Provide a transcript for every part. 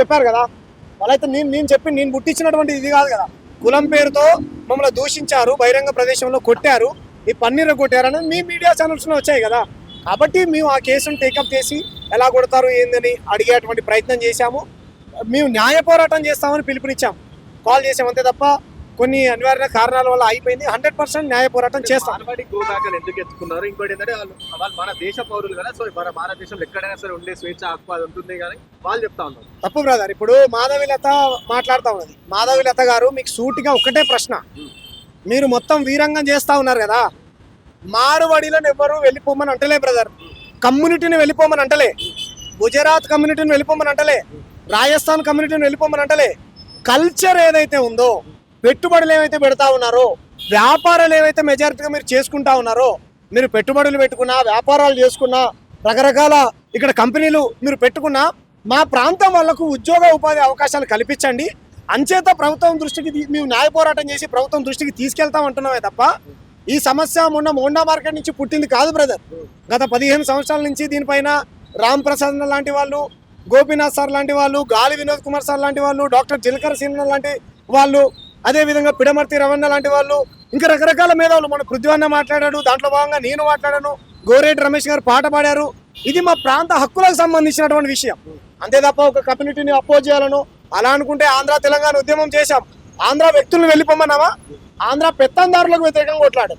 చెప్పారు కదా? వాళ్ళైతే నేను నేను చెప్పి నేను పుట్టించినటువంటి ఇది కాదు కదా? కులం పేరుతో మమ్మల్ని దూషించారు బహిరంగ ప్రదేశంలో కొట్టారు ఈ పన్నీర కొట్టారు అనేది మీ మీడియా ఛానల్స్లో వచ్చాయి కదా? కాబట్టి మేము ఆ కేసును టేకప్ చేసి ఎలా కొడతారు ఏందని అడిగేటువంటి ప్రయత్నం చేశాము. మేము న్యాయ పోరాటం చేస్తామని పిలుపునిచ్చాము. కాల్ చేసాం అంతే తప్ప కొన్ని అనివార్య కారణాల వల్ల అయిపోయింది హండ్రెడ్ పర్సెంట్ న్యాయ పోరాటం చేస్తాం. ఎందుకు ఎత్తుకున్నారు? ఇంకోటి ఏంటంటే వాళ్ళు వాళ్ళు మన దేశ పౌరులు కదా సో మన భారతదేశంలో ఎక్కడైనా సరే ఉండే స్వేచ్ఛ హక్కు అది ఉంటుంది కానీ వాళ్ళు చెప్తా ఉన్నారు. తప్పు బ్రదర్ ఇప్పుడు మాధవిలత మాట్లాడుతా ఉన్నది. మాధవిలత గారు మీకు సూటిగా ఒకటే ప్రశ్న. మీరు మొత్తం వీరంగం చేస్తా ఉన్నారు కదా మారువడిలను ఎవరు వెళ్ళిపోమని అంటలే బ్రదర్. కమ్యూనిటీని వెళ్ళిపోమని అంటలే. గుజరాత్ కమ్యూనిటీని వెళ్ళిపోమని అంటలే. రాజస్థాన్ కమ్యూనిటీని వెళ్ళిపోమని అంటలే. కల్చర్ ఏదైతే ఉందో పెట్టుబడులు ఏవైతే పెడతా ఉన్నారో వ్యాపారాలు ఏవైతే మెజారిటీగా మీరు చేసుకుంటా ఉన్నారో మీరు పెట్టుబడులు పెట్టుకున్నా వ్యాపారాలు చేసుకున్నా రకరకాల ఇక్కడ కంపెనీలు మీరు పెట్టుకున్నా మా ప్రాంతం వాళ్ళకు ఉద్యోగ ఉపాధి అవకాశాలు కల్పించండి. అంచేత ప్రభుత్వం దృష్టికి మేము న్యాయ పోరాటం చేసి ప్రభుత్వం దృష్టికి తీసుకెళ్తాం అంటున్నామే తప్ప ఈ సమస్య మొన్న మోండా మార్కెట్ నుంచి పుట్టింది కాదు బ్రదర్. గత పదిహేను సంవత్సరాల నుంచి దీనిపైన రామ్ ప్రసాద్ లాంటి వాళ్ళు గోపీనాథ్ సార్ లాంటి వాళ్ళు గాలి వినోద్ కుమార్ సార్ లాంటి వాళ్ళు డాక్టర్ జిలకర సింగ్ లాంటి వాళ్ళు అదే విధంగా పిడమర్తి రవణ లాంటి వాళ్ళు ఇంకా రకరకాల మేధావులు. మన పృథ్వన్న మాట్లాడాడు దాంట్లో భాగంగా నేను మాట్లాడాను గోరేటి రమేష్ గారు పాట పాడారు. ఇది మా ప్రాంత హక్కులకు సంబంధించినటువంటి విషయం. అంతే తప్ప ఒక కమ్యూనిటీని అపోజ్ చేయాలను అలా అనుకుంటే ఆంధ్ర తెలంగాణ ఉద్యమం చేశాం. ఆంధ్ర వ్యక్తులను వెళ్ళిపోమన్నావా ఆంధ్ర పెత్తందారులకు వ్యతిరేకంగా కొట్లాడాం.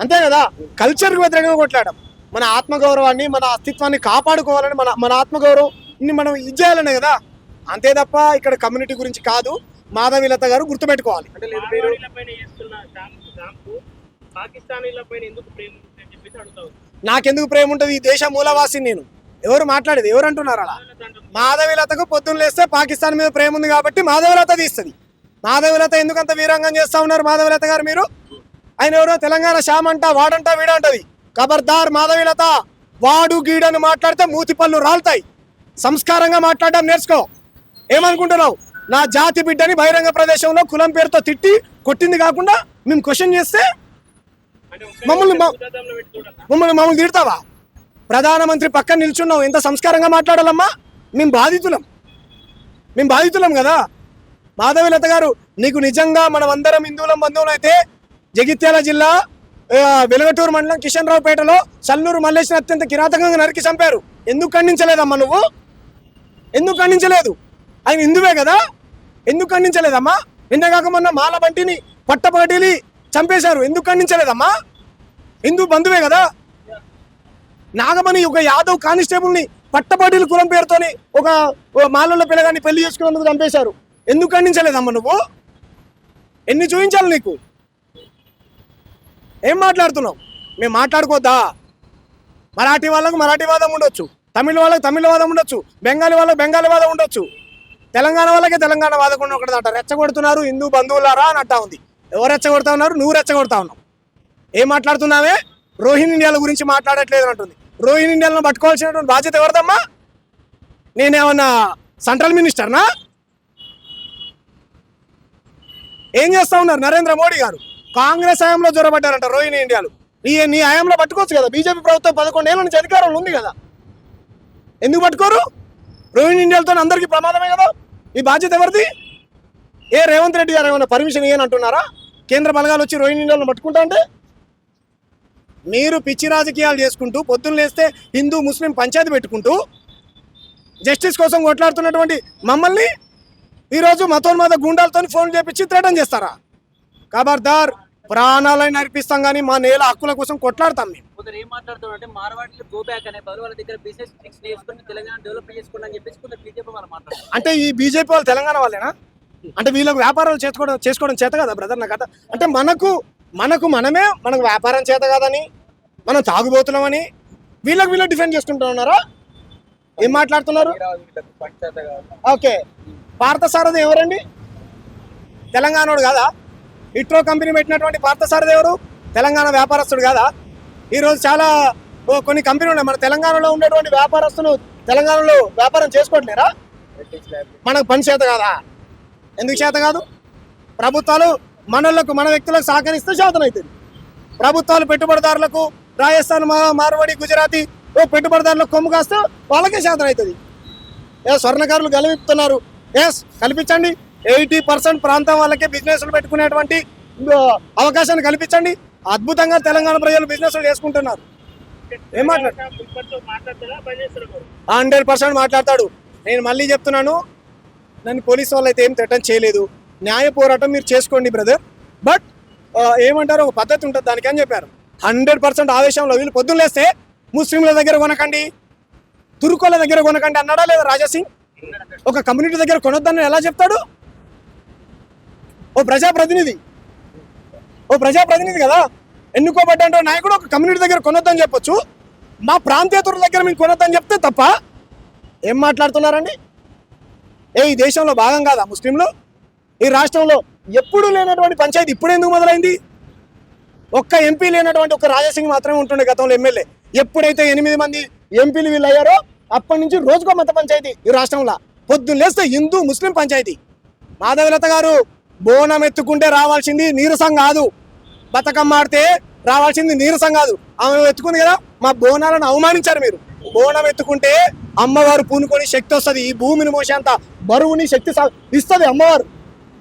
అంతే కదా? కల్చర్కు వ్యతిరేకంగా కొట్లాడాం. మన ఆత్మగౌరవాన్ని మన అస్తిత్వాన్ని కాపాడుకోవాలని మన మన ఆత్మగౌరవాన్ని మనం ఇది చేయాలనే కదా? అంతే తప్ప ఇక్కడ కమ్యూనిటీ గురించి కాదు. మాధవిలత గారు గుర్తుపెట్టుకోవాలి. నాకెందుకు ప్రేమ ఉంటుంది? ఈ దేశ మూలవాసిని నేను. ఎవరు మాట్లాడేది? ఎవరు అంటున్నారు. అలా మాధవిలతకు పొద్దున్న లేస్తే పాకిస్తాన్ మీద ప్రేమ ఉంది కాబట్టి మాధవిలత తీస్తుంది. మాధవిలత ఎందుకు అంత వీరంగం చేస్తా ఉన్నారు మాధవిలత గారు మీరు? ఆయన ఎవరో? తెలంగాణ శ్యామ్ అంట వాడంట వీడంటది. ఖబర్దార్ మాధవిలత వాడు గీడని మాట్లాడితే మూతి పళ్ళు రాలుతాయి. సంస్కారంగా మాట్లాడడం నేర్చుకో. ఏమనుకుంటున్నావు? నా జాతి బిడ్డని బహిరంగ ప్రదేశంలో కులం పేరుతో తిట్టి కొట్టింది కాకుండా మేము క్వశ్చన్ చేస్తే మమ్మల్ని? మమ్మల్ని మమ్మల్ని తిడతావా? ప్రధానమంత్రి పక్కన నిల్చున్నావు. ఎంత సంస్కారంగా మాట్లాడాలమ్మా? మేము బాధితులం. మేము బాధితులం కదా? మాధవిలత గారు నీకు నిజంగా మనం అందరం హిందువులం బంధువులు అయితే జగిత్యాల జిల్లా వెలుగటూరు మండలం కిషన్ రావుపేటలో సల్లూరు మల్లేశ్వరి అత్యంత కిరాతకంగా నరికి చంపారు. ఎందుకు ఖండించలేదమ్మా నువ్వు? ఎందుకు ఖండించలేదు? ఆయన హిందువే కదా? ఎందుకు ఖండించలేదమ్మా? నిన్నగాక మొన్న మాల బంటిని పట్టపగటిని చంపేశారు. ఎందుకు ఖండించలేదమ్మా? హిందూ బంధువే కదా? నాగమణి ఒక యాదవ్ కానిస్టేబుల్ని పట్టపాటిలు కులం పేరుతోని ఒక మాలలో పిల్లగాన్ని పెళ్ళి చేసుకున్నందుకు చంపేశారు. ఎందుకు ఖండించలేదమ్మా నువ్వు? ఎన్ని చూపించాలి నీకు? ఏం మాట్లాడుతున్నావు? మేము మాట్లాడుకోద్దా? మరాఠీ వాళ్ళకు మరాఠీ వాదం ఉండొచ్చు. తమిళ వాళ్ళకి తమిళ వాదం ఉండొచ్చు. బెంగాలీ వాళ్ళకి బెంగాలీ వాదం ఉండొచ్చు. తెలంగాణ వాళ్ళకే తెలంగాణ వాదకుండా కూడా ఒకటి అంట రెచ్చగొడుతున్నారు హిందూ బంధువులారా అని అంటా ఉంది. ఎవరు రెచ్చగొడతా ఉన్నారు? నువ్వు రెచ్చగొడతా ఉన్నావు. ఏం మాట్లాడుతున్నావే? రోహిన్ ఇండియాల గురించి మాట్లాడట్లేదు అంటుంది. రోహిన్ ఇండియాలను పట్టుకోవాల్సినటువంటి బాధ్యత ఎవరిదమ్మా? నేనేమన్నా సెంట్రల్ మినిస్టర్నా? ఏం చేస్తా ఉన్నారు నరేంద్ర మోడీ గారు? కాంగ్రెస్ హయాంలో జ్వరబడ్డారంట రోహిణి ఇండియాలు. నీ నీ హయాంలో పట్టుకోవచ్చు కదా. బీజేపీ ప్రభుత్వం పదకొండేళ్ళ నుంచి అధికారంలో ఉంది కదా. ఎందుకు పట్టుకోరు? రోహిణి ఇండియాలతో అందరికీ ప్రమాదమే కదా? ఈ బాధ్యత ఎవరిది? ఏ రేవంత్ రెడ్డి గారు ఏమైనా పర్మిషన్ ఇయ్యని అంటున్నారా? కేంద్ర బలగాలు వచ్చి రోహిణి ఇండియాలను పట్టుకుంటా అంటే? మీరు పిచ్చి రాజకీయాలు చేసుకుంటూ పొద్దున్న లేస్తే హిందూ ముస్లిం పంచాయతీ పెట్టుకుంటూ జస్టిస్ కోసం కొట్లాడుతున్నటువంటి మమ్మల్ని ఈరోజు మతోన్మాద గుండాలతో ఫోన్ చేపించి థ్రెటన్ చేస్తారా? ఖబర్దార్. ప్రాణాలని అర్పిస్తాం కానీ మా నేల హక్కుల కోసం కొట్లాడతాం మేము. కొందరు ఏం మాట్లాడుతున్నారు అంటే మార్వాడీలు గో బ్యాక్ అనే బదులు వాళ్ళ దగ్గర బిజినెస్ ఫిక్స్ చేసుకుని తెలంగాణ డెవలప్ చేసుకోండి అని చెప్పేసి కొందరు బీజేపీ వాళ్ళు మాట్లాడుతున్నారు. అంటే ఈ బీజేపీ వాళ్ళు తెలంగాణ వాళ్ళేనా? అంటే వీళ్ళకి వ్యాపారాలు చేసుకోవడం చేసుకోవడం చేత కదా బ్రదర్ నాకు అర్థం- అంటే మనకు మనకు మనమే మనకు వ్యాపారం చేత కాదని మనం తాగుబోతున్నామని వీళ్ళకి వీళ్ళు డిఫెండ్ చేసుకుంటూ ఉన్నారా? ఏం మాట్లాడుతున్నారు? ఓకే. పార్థసారథి ఎవరండి? తెలంగాణోడు కాదా? ఇట్రో కంపెనీ పెట్టినటువంటి పార్థసారథి ఎవరు? తెలంగాణ వ్యాపారస్తుడు కాదా? ఈరోజు చాలా కొన్ని కంపెనీలు ఉన్నాయి. మన తెలంగాణలో ఉండేటువంటి వ్యాపారస్తులు తెలంగాణలో వ్యాపారం చేసుకోవట్లేరా? మనకు పని చేత కాదా? ఎందుకు చేత కాదు? ప్రభుత్వాలు మనలకు మన వ్యక్తులకు సహకరిస్తే శాతం అవుతుంది. ప్రభుత్వాలు పెట్టుబడిదారులకు రాజస్థాన్ మా- మార్వాడి గుజరాతీ ఓ పెట్టుబడిదారులకు కొమ్ము కాస్తే వాళ్ళకే శాతం అవుతుంది. ఏ స్వర్ణకారులు గలవిపుతున్నారు. ఎస్ కల్పించండి. ఎయిటీ పర్సెంట్ ప్రాంతం వాళ్ళకే బిజినెస్లు పెట్టుకునేటువంటి అవకాశాన్ని కల్పించండి. అద్భుతంగా తెలంగాణ ప్రజలు బిజినెస్లు చేసుకుంటున్నారు. ఏం మాట్లాడు? హండ్రెడ్ పర్సెంట్ మాట్లాడతాడు. నేను మళ్ళీ చెప్తున్నాను నన్ను పోలీసు వాళ్ళు అయితే ఏం తిట్టం చేయలేదు. న్యాయ పోరాటం మీరు చేసుకోండి బ్రదర్. బట్ ఏమంటారు ఒక పద్ధతి ఉంటుంది దానికి అని చెప్పారు. హండ్రెడ్ పర్సెంట్ ఆవేశంలో వీళ్ళు పొద్దున్న లేస్తే ముస్లింల దగ్గర కొనకండి. తుర్కోల దగ్గర కొనకండి అన్నాడా లేదా రాజాసింగ్? ఒక కమ్యూనిటీ దగ్గర కొనొద్దని ఎలా చెప్తాడు? ఓ ప్రజాప్రతినిధి. ఓ ప్రజాప్రతినిధి కదా? ఎన్నుకోబడ్డంటే నాయకుడు ఒక కమ్యూనిటీ దగ్గర కొనొద్దని చెప్పొచ్చు. మా ప్రాంతేతరుల దగ్గర మేము కొనొద్దని చెప్తే తప్ప ఏం మాట్లాడుతున్నారండి? ఏ ఈ దేశంలో భాగం కాదా ముస్లింలు? ఈ రాష్ట్రంలో ఎప్పుడు లేనటువంటి పంచాయతీ ఇప్పుడు ఎందుకు మొదలైంది? ఒక్క ఎంపీ లేనటువంటి ఒక రాజాసింగ్ మాత్రమే ఉంటుండే గతంలో ఎమ్మెల్యే. ఎప్పుడైతే ఎనిమిది మంది ఎంపీలు వీళ్ళు అయ్యారో అప్పటి నుంచి రోజుకో మత పంచాయతీ ఈ రాష్ట్రంలో. పొద్దున్న లేస్తే హిందూ ముస్లిం పంచాయతీ. మాధవలత గారు బోనం ఎత్తుకుంటే రావాల్సింది నీరసం కాదు. బతకమ్మ ఆడితే రావాల్సింది నీరసం కాదు. ఆమె ఎత్తుకుంది కదా మా బోనాలను అవమానించారు మీరు. బోనం ఎత్తుకుంటే అమ్మవారు పూనుకొని శక్తి వస్తుంది. ఈ భూమిని మోసేంత బరువుని శక్తి ఇస్తుంది అమ్మవారు.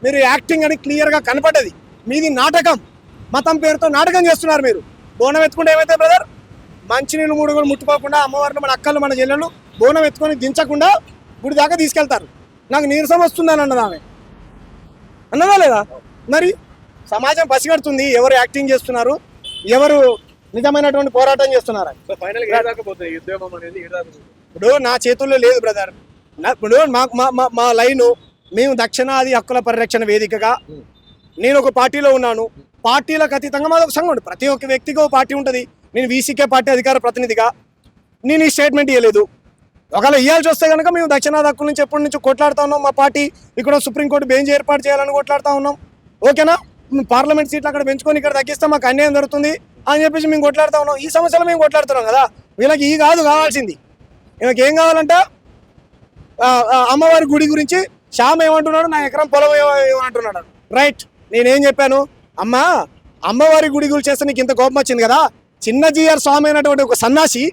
మీరు యాక్టింగ్ అని క్లియర్గా కనపడ్డది. మీది నాటకం. మతం పేరుతో నాటకం చేస్తున్నారు మీరు. బోనం ఎత్తుకుంటే ఏమైతే బ్రదర్ మంచినీళ్ళు మూడు కూడా ముట్టుకోకుండా అమ్మవారిని మన అక్కలు మన చెల్లెలు బోనం ఎత్తుకొని దించకుండా గుడి దాకా తీసుకెళ్తారు. నాకు నీరసం వస్తుందని అన్నది ఆమె. అన్నదా లేదా? మరి సమాజం పసిగడుతుంది ఎవరు యాక్టింగ్ చేస్తున్నారు ఎవరు నిజమైనటువంటి పోరాటం చేస్తున్నారు? ఇప్పుడు నా చేతుల్లో లేదు బ్రదర్ ఇప్పుడు మా మా మా- లైను మేము దక్షిణాది హక్కుల పరిరక్షణ వేదికగా నేను ఒక పార్టీలో ఉన్నాను. పార్టీలకు అతీతంగా మాది ఒక సంఘం. ప్రతి ఒక్క వ్యక్తికి ఒక పార్టీ ఉంటుంది. నేను వీసీకే పార్టీ అధికార ప్రతినిధిగా. నేను ఈ స్టేట్మెంట్ ఇవ్వలేదు ఒకవేళ ఇవ్వాల్సి వస్తే కనుక మేము దక్షిణాది హక్కుల నుంచి ఎప్పటి నుంచి కొట్లాడుతా ఉన్నాం. మా పార్టీ ఇక్కడ సుప్రీంకోర్టు బెంచ్ ఏర్పాటు చేయాలని కొట్లాడుతా ఉన్నాం. ఓకేనా? పార్లమెంట్ సీట్లు అక్కడ పెంచుకొని ఇక్కడ తగ్గిస్తే మాకు అన్యాయం జరుగుతుంది అని చెప్పేసి మేము కొట్లాడుతా ఉన్నాం. ఈ సమస్యలు మేము కొట్లాడుతున్నాం కదా? వీళ్ళకి ఈ కాదు కావాల్సింది. వీళ్ళకి ఏం కావాలంటే? అమ్మవారి గుడి గురించి శ్యామ్ ఏమంటున్నాడు? నా ఎకరం పొలం ఏమంటున్నాడు రైట్ నేనేం చెప్పాను? అమ్మా అమ్మవారి గుడి గురించి చేస్తే నీకు ఇంత కోపం వచ్చింది కదా? చిన్న జీఆర్ స్వామి అయినటువంటి ఒక సన్నాసి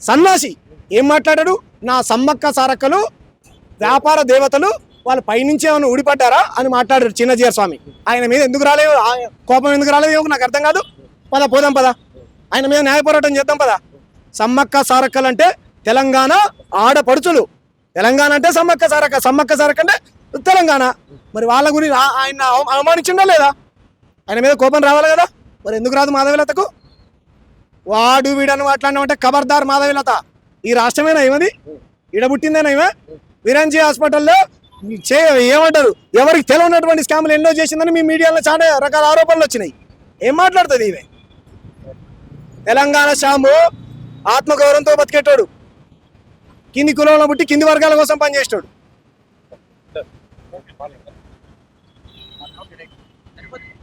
సన్నాసి ఏం మాట్లాడాడు? నా సమ్మక్క సారక్కలు వ్యాపార దేవతలు వాళ్ళ పైనుంచి ఏమైనా ఊడిపడ్డారా అని మాట్లాడారు చిన్నజీఆర్ స్వామి. ఆయన మీద ఎందుకు రాలేదు? ఆ- కోపం ఎందుకు రాలేదు? ఏమో నాకు అర్థం కాదు. పద పోదాం పద. ఆయన మీద న్యాయ పోరాటం చేద్దాం పద. సమ్మక్క సారక్కలు అంటే తెలంగాణ ఆడపడుచులు. తెలంగాణ అంటే సమ్మక్క సారక్క సమ్మక్క సారక్క అంటే తెలంగాణ. మరి వాళ్ళ గురించి ఆయన అవ- అవమానించిండా లేదా? ఆయన మీద కోపం రావాలి కదా? మరి ఎందుకు రాదు మాధవీలతకు? వాడు వీడని మాట్లాడినామంటే ఖబర్దార్ మాధవీలత. ఈ రాష్ట్రమేనా ఏమది ఈడ పుట్టిందేనా ఈమె విరంజీ హాస్పిటల్లో చే ఏమంటారు? ఎవరికి తెలియనటువంటి స్కామ్లు ఎన్నో చేసిందని మీ మీడియాలో చాలా రకాల ఆరోపణలు వచ్చినాయి. ఏం మాట్లాడుతుంది ఈమె? తెలంగాణ శ్యాము ఆత్మగౌరవంతో బతికేటోడు. కింది కులంలో పుట్టి కింది వర్గాల కోసం పనిచేస్తాడు